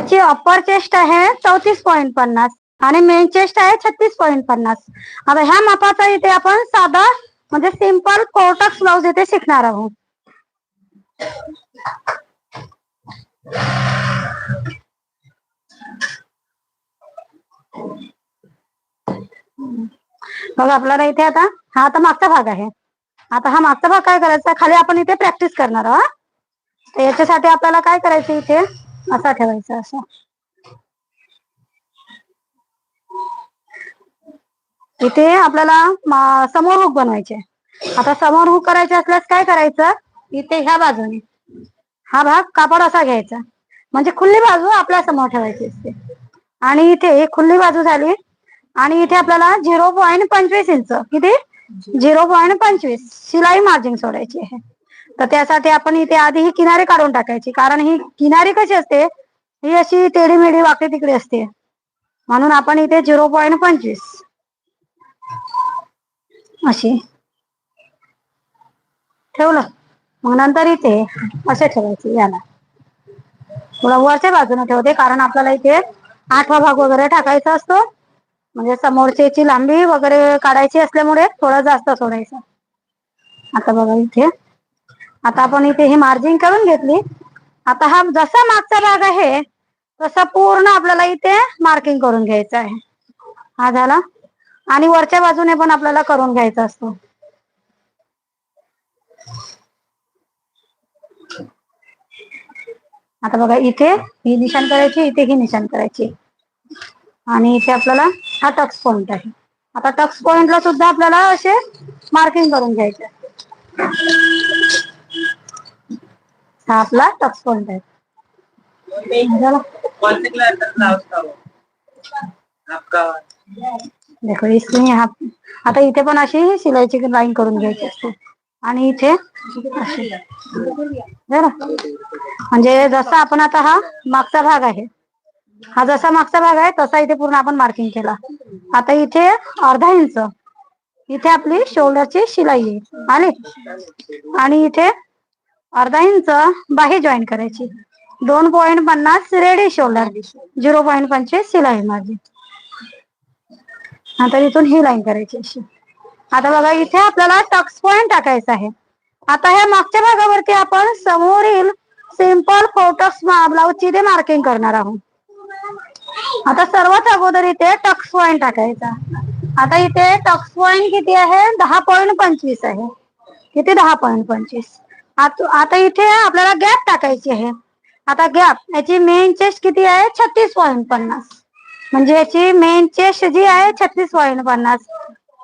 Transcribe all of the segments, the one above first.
याची upper chest आहे चौतीस पॉईंट पन्नास आणि मेन चेस्ट आहे छत्तीस पॉईंट पन्नास. आता ह्या मापाचा इथे आपण साधा म्हणजे सिंपल कोटक्स ब्लाऊज इथे शिकणार आहोत. बघा आपल्याला इथे आता हा आता मागचा भाग आहे. आता हा मागचा भाग काय करायचा? खाली आपण इथे प्रॅक्टिस करणार आहोत. याच्यासाठी आपल्याला काय करायचं इथे? असा ठेवायचा असं. इथे आपल्याला समोर हुक बनवायचे. आता समोर हुक करायचे असल्यास काय करायचं? इथे ह्या बाजूने. हा भाग कापड असा घ्यायचा. म्हणजे खुल्ली बाजू आपल्यासमोर ठेवायची असते. आणि इथे खुल्ली बाजू झाली. आणि इथे आपल्याला झिरो पॉईंट पंचवीस इंच किती? झिरो पॉईंट पंचवीस. शिलाई मार्जिन सोडायची आहे. तर त्यासाठी आपण इथे आधी ही किनारी काढून टाकायची. कारण ही किनारी कशी असते? ही अशी तेडी वाकडी तिकडे असते. म्हणून आपण इथे झिरो पॉईंट पंचवीस. अशी. ठेवलं. मग नंतर इथे असे ठेवायचे याला. थोडा वरच्या बाजूने ठेवते कारण आपल्याला इथे आठवा भाग वगैरे टाकायचा असतो. म्हणजे समोरच्याची लांबी वगैरे काढायची असल्यामुळे थोडं जास्त सोडायचं. आता बघा इथे. आता आपण इथे ही मार्जिन करून घेतली. आता हा जसा मागचा भाग आहे तसा पूर्ण आपल्याला इथे मार्किंग करून घ्यायचं आहे. हा झाला. आणि वरच्या बाजूने पण आपल्याला करून घ्यायचा असतो. आता बघा इथे ही निशाण करायची इथे ही निशाण करायची. आणि इथे आपल्याला हा टक्स पॉइंट आहे. आता टक्स पॉइंटला सुद्धा आपल्याला असे मार्किंग करून घ्यायचे. हा आपला टक्स पॉइंट आहे झाला? कौन से क्लास का ब्लाउज था वो आपका. देखो इसमें यहाँ आता इथे पण अशी शिलाईची लाईन करून घ्यायची असते. आणि इथे अशी. बरं. म्हणजे जसा आपण आता हा मागचा भाग आहे. हा जसा मागचा भाग आहे तसा इथे पूर्ण आपण मार्किंग केला. आता इथे अर्धा इंच इथे आपली शोल्डरची शिलाई आहे. आली आणि इथे अर्धा इंच बाही जॉईन करायची. दोन पॉईंट पन्नास रेडी शोल्डर झिरो पॉईंट पंचवीस शिलाई माझी आता इथून ही लाईन करायची अशी. आता बघा इथे आपल्याला टक्स पॉइंट टाकायचा आहे. आता ह्या मागच्या भागावरती आपण समोरील सिंपल फोटक्स ब्लाऊजची ते मार्किंग करणार आहोत. आता सर्वात अगोदर इथे टक्स पॉइंट टाकायचा. आता इथे टक्स पॉइंट किती आहे? दहा पॉईंट पंचवीस आहे. किती? दहा पॉईंट पंचवीस. आता इथे आपल्याला गॅप टाकायची आहे. आता गॅप याची मेन चेस्ट किती आहे? छत्तीस पॉईंट पन्नास. म्हणजे याची मेन चेस्ट जी आहे छत्तीस पॉईंट पन्नास.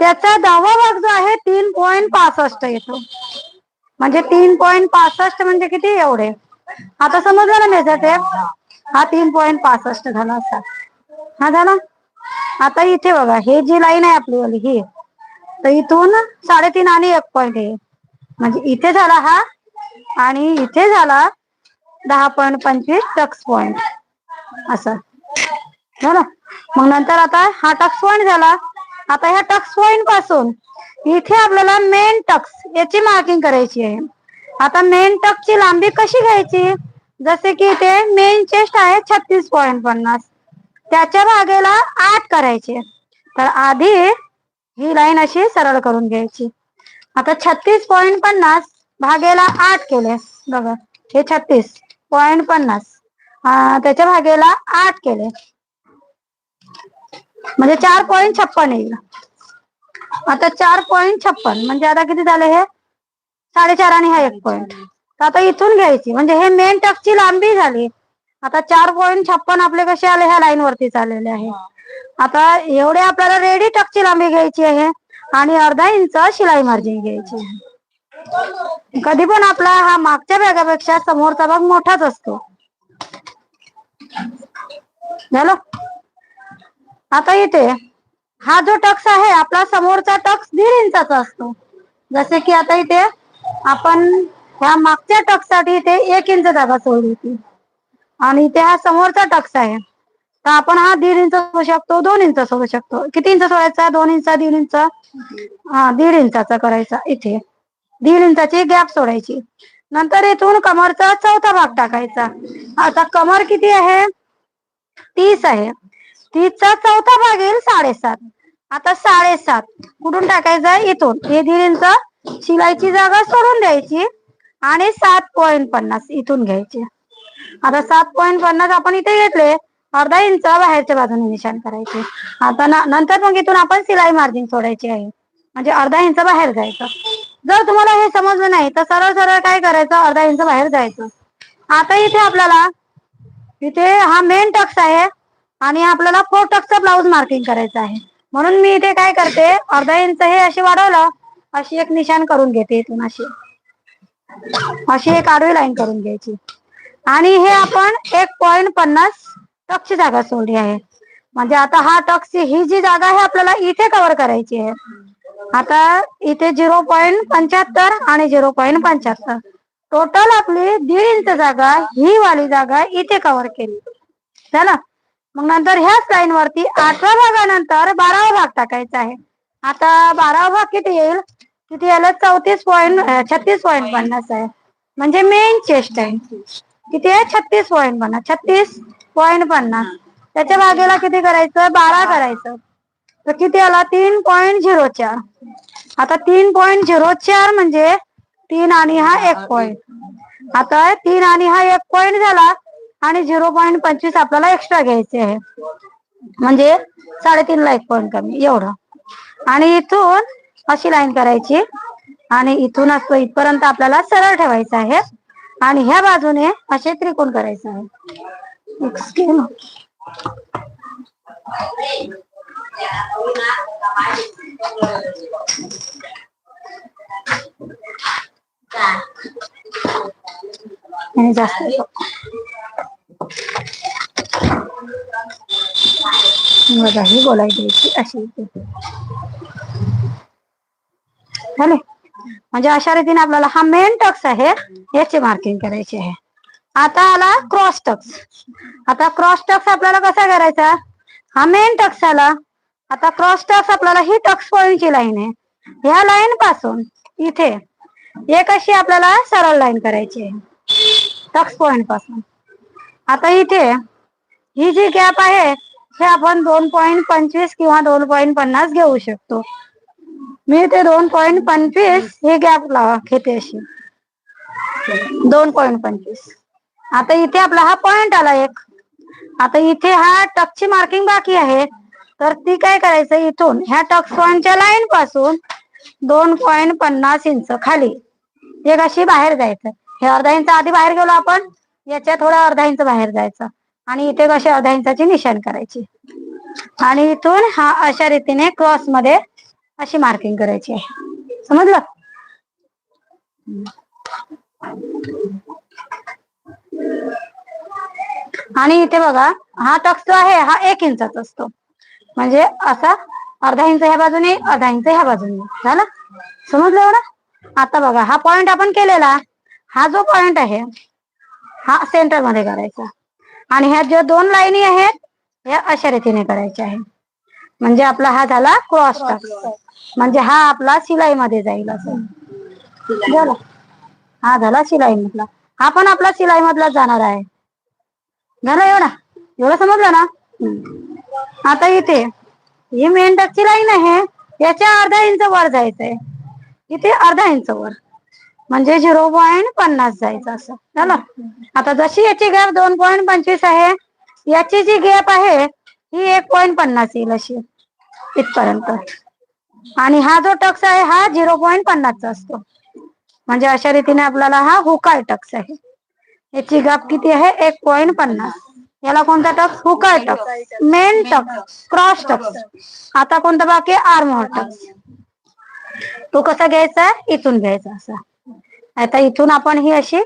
त्याचा दहावा भाग जो आहे तीन पॉईंट पासष्ट येतो. म्हणजे तीन पॉईंट पासष्ट म्हणजे किती? एवढे. आता समजलं ना मेजर टेप? हा तीन पॉईंट पासष्ट झाला असा. हा झाला? आता इथे बघा हे जी लाईन आहे आपली वाली ही. तर इथून साडेतीन आणि एक पॉईंट आहे. म्हणजे इथे झाला हा आणि इथे झाला दहा पॉईंट पंचवीस टक्स पॉईंट. असं. झालं. मग नंतर आता हा टक्स पॉइंट झाला. आता ह्या टक्स पॉइंटपासून इथे आपल्याला मेन टक्स याची मार्किंग करायची आहे. आता मेन टक्सची लांबी कशी घ्यायची? जसे की इथे मेन चेस्ट आहे छत्तीस पॉईंट पन्नास. त्याच्या भागेला आठ करायचे. तर आधी ही लाईन अशी सरळ करून घ्यायची. आता छत्तीस पॉईंट पन्नास भागेला आठ केले. बघा हे छत्तीस. पॉईंट पन्नास. त्याच्या भागेला आठ केले. म्हणजे चार पॉईंट छप्पन येईल. आता चार पॉईंट छप्पन. म्हणजे आता किती झाले हे? साडेचार आणि हा एक पॉईंट तर आता इथून घ्यायची. म्हणजे हे मेन टकची लांबी झाली. आता चार पॉईंट छप्पन आपले कसे आले? ह्या लाईन वरती चाललेले आहे. आता एवढे आपल्याला रेडी टकची लांबी घ्यायची आहे. आणि अर्धा इंच शिलाई मार्जिन घ्यायची आहे. कधी पण आपला हा मागच्या भागापेक्षा समोरचा भाग मोठाच असतो. झालं? आता इथे हा जो टक्स आहे आपला समोरचा टक्स दीड इंचाचा असतो. जसे की आता इथे आपण ह्या मागच्या टक्ससाठी इथे एक इंच जागा सोडली होती. आणि इथे हा समोरचा टक्स आहे. तर आपण हा दीड इंच सोडू शकतो दोन इंच सोडू शकतो. किती इंच सोडायचा? दोन इंच दीड इंच. हा दीड इंचाचा करायचा इथे. दीड इंचाची गॅप सोडायची. नंतर इथून कमरचा चौथा भाग टाकायचा. आता कमर किती आहे? तीस आहे. तीसचा चौथा भाग येईल साडेसात. आता साडेसात. कुठून टाकायचं? इथून. हे दीड इंच शिलाईची जागा सोडून द्यायची आणि सात पॉईंट पन्नास इथून घ्यायचे. आता सात पॉईंट पन्नास आपण इथे घेतले. अर्धा इंच बाहेरच्या बाजूने निशाण करायचे. आता नंतर मग इथून आपण सिलाई मार्जिन सोडायची आहे. म्हणजे अर्धा इंच बाहेर जायचं. जर तुम्हाला हे समजलं नाही तर सरळ सरळ काय करायचं? अर्धा इंच बाहेर जायचं. आता इथे आपल्याला इथे हा मेन टक्स आहे आणि आपल्याला फोर टक्सचा ब्लाऊज मार्किंग करायचं आहे. म्हणून मी इथे काय करते अर्धा इंच हे अशी वाढवलं अशी एक निशाण करून घेते इथून अशी. अशी एक आडवी लाईन करून घ्यायची. आणि हे आपण एक पॉइंट पन्नास टक्सची जागा सोडली आहे. म्हणजे आता हा टक्स ही जी जागा आहे आपल्याला इथे कव्हर करायची आहे. आता इथे झिरो पॉईंट पंच्याहत्तर आणि झिरो पॉईंट पंच्याहत्तर. टोटल आपली दीड इंच जागा ही वाली जागा इथे कव्हर केली. झालं मग नंतर ह्याच लाईन वरती आठव्या भागानंतर बारावा भाग टाकायचा आहे. आता बारावा भाग किती येईल? किती यायला चौतीस पॉईंट छत्तीस पॉईंट पन्नास आहे. म्हणजे मेन चेस्ट आहे. किती आहे? छत्तीस पॉईंट पन्नास. छत्तीस पॉईंट पन्नास. त्याच्या भागेला किती करायचं? बारा करायचं. तर किती आला? तीन पॉईंट झिरो चार. आता तीन पॉईंट झिरो चार म्हणजे तीन आणि हा एक पॉईंट आता तीन आणि हा एक पॉईंट झाला आणि झिरो पॉईंट पंचवीस आपल्याला एक्स्ट्रा घ्यायचे आहे. म्हणजे साडेतीनला एक पॉईंट कमी एवढं. आणि इथून अशी लाईन करायची आणि इथून असतो इथपर्यंत आपल्याला सरळ ठेवायचं आहे. आणि ह्या बाजूने असे त्रिकोण करायचं आहे. आणि जास्त. बघा ही गोलाई द्यायची अशी. झाले? म्हणजे अशा रीतीने आपल्याला हा मेन टक्स आहे याची मार्किंग करायची आहे. आता आला क्रॉस टक्स आता क्रॉस टक्स आपल्याला कसा करायचा? हा मेन टक्स आला. आता क्रॉस टक्स आपल्याला ही टक्स पॉइंटची लाईन आहे. ह्या लाईन पासून इथे एक अशी आपल्याला सरळ लाईन करायची आहे. टक्स पॉइंटपासून. आता इथे ही जी गॅप आहे हे आपण दोन पॉईंट पंचवीस किंवा दोन पॉईंट पन्नास घेऊ शकतो. मी ते दोन पॉईंट पंचवीस ही गॅप लावा घेते अशी. दोन पॉईंट पंचवीस. आता इथे आपला हा पॉइंट आला एक. आता इथे हा टक्सची मार्किंग बाकी आहे. तर ती काय करायचं इथून? ह्या टक्स पॉइंटच्या लाईन पासून दोन पॉईंट पन्नास इंच खाली. एक अशी बाहेर जायचं. हे अर्धा इंच आधी बाहेर गेलो आपण याच्या थोडा अर्धा इंच बाहेर जायचं. आणि इथे कशी अर्धा इंचाची निशाण करायची. आणि इथून हा अशा रीतीने क्रॉसमध्ये अशी मार्किंग करायची आहे. समजलं? आणि इथे बघा हा टक्स जो आहे हा एक इंचाचा असतो. म्हणजे असा अर्धा इंच ह्या बाजूने अर्धा इंच ह्या बाजूने. झालं? समजलं एवढं? आता बघा हा पॉइंट आपण केलेला. हा जो पॉइंट आहे हा सेंटरमध्ये करायचा. आणि ह्या ज्या दोन लाईनी आहेत या अशा रीतीने करायच्या आहे म्हणजे आपला हा झाला क्रॉस टाक म्हणजे हा आपला शिलाई मध्ये जाईल असं. झाला? हा झाला शिलाई मधला हा पण आपला शिलाई मधला जाणार आहे. झालं एवढा? एवढं समजलं ना? आता इथे ही मेन टचची लाईन आहे याच्या अर्धा इंच वर जायचंय. इथे अर्धा इंच वर. म्हणजे झिरो पॉईंट पन्नास जायचं असं. झालं? आता जशी याची गॅप दोन पॉईंट पंचवीस आहे याची जी गॅप आहे ही एक पॉईंट पन्नास येईल अशी इथपर्यंत. आणि हा जो टक्स आहे हा झिरो पॉईंट पन्नासचा असतो. म्हणजे अशा रीतीने आपल्याला हा हुकाय टक्स आहे. याची गॅप किती आहे? एक पॉईंट पन्नास. याला कोणता tucks? हुकाय tucks. Main tucks. Cross tucks. आता कोणता बाकी? Armhole tucks. तो कसा घ्यायचा? इथून घ्यायचा असा. आता इथून आपण ही अशी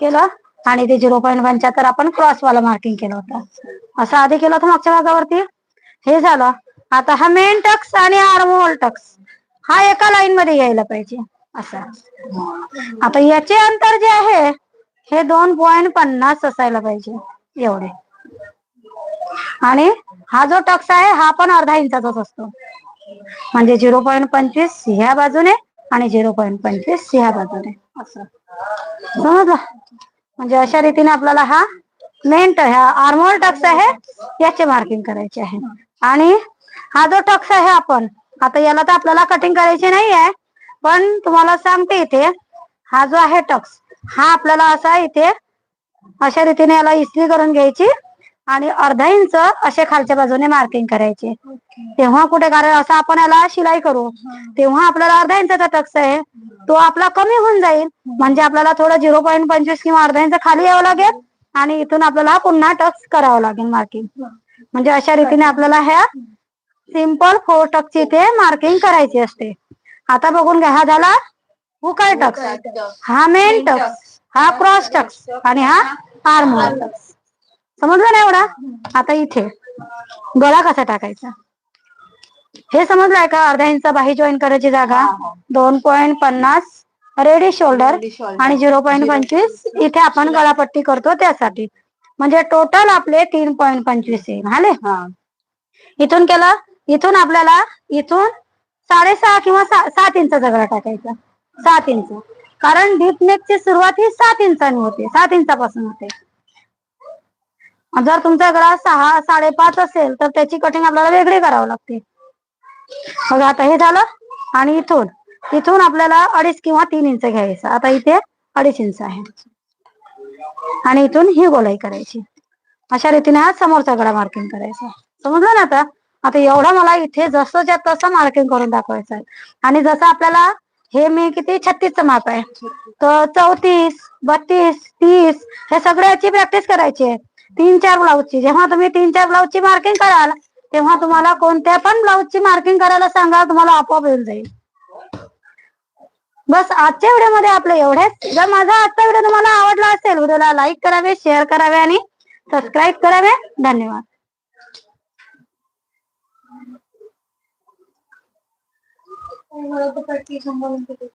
केलं आणि ते झिरो पॉईंट पंच्याहत्तर आपण क्रॉस वाला मार्किंग केलं होतं. असं आधी केलं होतं मागच्या भागावरती? हे झालं. आता हा मेन टक्स आणि आर्मोल टक्स हा एका लाईन मध्ये यायला पाहिजे. असं. आता याचे अंतर जे आहे हे दोन पॉईंट पन्नास असायला पाहिजे. एवढे. आणि हा जो टक्स आहे हा पण अर्धा इंचाचाच असतो. म्हणजे झिरो पॉईंट पंचवीस ह्या बाजूने आणि झिरो पॉईंट पंचवीस ह्या बाजूने. असं. समजलं म्हणजे अशा रीतीने आपल्याला हा मेन ह्या आर्मोर टक्स आहे याचे मार्किंग करायचे आहे. आणि हा जो टक्स आहे आपण आता याला तर आपल्याला कटिंग करायची नाही आहे पण तुम्हाला सांगते इथे हा जो आहे टक्स हा आपल्याला असा इथे अशा रीतीने याला इस्त्री करून घ्यायची. आणि अर्धा इंच असे खालच्या बाजूने मार्किंग करायचे. तेव्हा कुठे? कारण असं आपण याला शिलाई करू. तेव्हा आपल्याला अर्धा इंचाचा टक्स आहे. तो आपला कमी होऊन जाईल. म्हणजे आपल्याला थोडं झिरो पॉईंट पंचवीस किंवा अर्धा इंच खाली यावं लागेल आणि इथून आपल्याला पुन्हा टक्स करावं लागेल मार्किंग म्हणजे अशा रीतीने आपल्याला ह्या सिंपल फोर टक्सची इथे मार्किंग करायची असते. आता बघून घ्या हा झाला हुकाय टक्स हा मेन टक्स हा क्रॉस टक्स आणि हा आर्मोल टक्स समजलं ना एवढा? आता इथे. गळा कसा टाकायचा? हे समजलंय का? अर्धा इंच बाही जॉईन करायची जागा. दोन पॉईंट पन्नास रेडी शोल्डर आणि झिरो पॉईंट पंचवीस. इथे आपण गळापट्टी करतो त्यासाठी. म्हणजे टोटल आपले तीन पॉईंट पंचवीस येईल हाले इथून केलं? इथून आपल्याला इथून साडेसहा किंवा सात इंचाचा गळा टाकायचा. सात इंच. कारण डीप नेकची सुरुवात ही सात इंचाने होते. सात इंचापासून होते. जर तुमचा गळा सहा साडेपाच असेल तर त्याची कटिंग आपल्याला वेगळी करावी लागते. बघा आता हे झालं आणि इथून इथून आपल्याला अडीच किंवा तीन इंच घ्यायचं. आता इथे अडीच इंच आहे. आणि इथून ही गोलाई करायची. अशा रीतीने हा समोरचा गळा मार्किंग करायचा. समजलं ना आता? आता एवढं मला इथे जसंच्या तसं मार्किंग करून दाखवायचं आहे. आणि जसं आपल्याला हे मी किती छत्तीसचं माप आहे. तर चौतीस बत्तीस तीस हे सगळ्याची प्रॅक्टिस करायची आहे. तीन चार ब्लाऊजची. जेव्हा तुम्ही तीन चार ब्लाऊजची मार्किंग कराल तेव्हा तुम्हाला कोणत्या पण ब्लाऊजची मार्किंग करायला सांगा तुम्हाला आपोआप येऊन जाईल. बस आजच्या व्हिडिओमध्ये आपलं एवढेच. जर माझा आजचा व्हिडिओ तुम्हाला आवडला असेल व्हिडिओला लाईक करावे शेअर करावे आणि सबस्क्राईब करावे. धन्यवाद. मला तर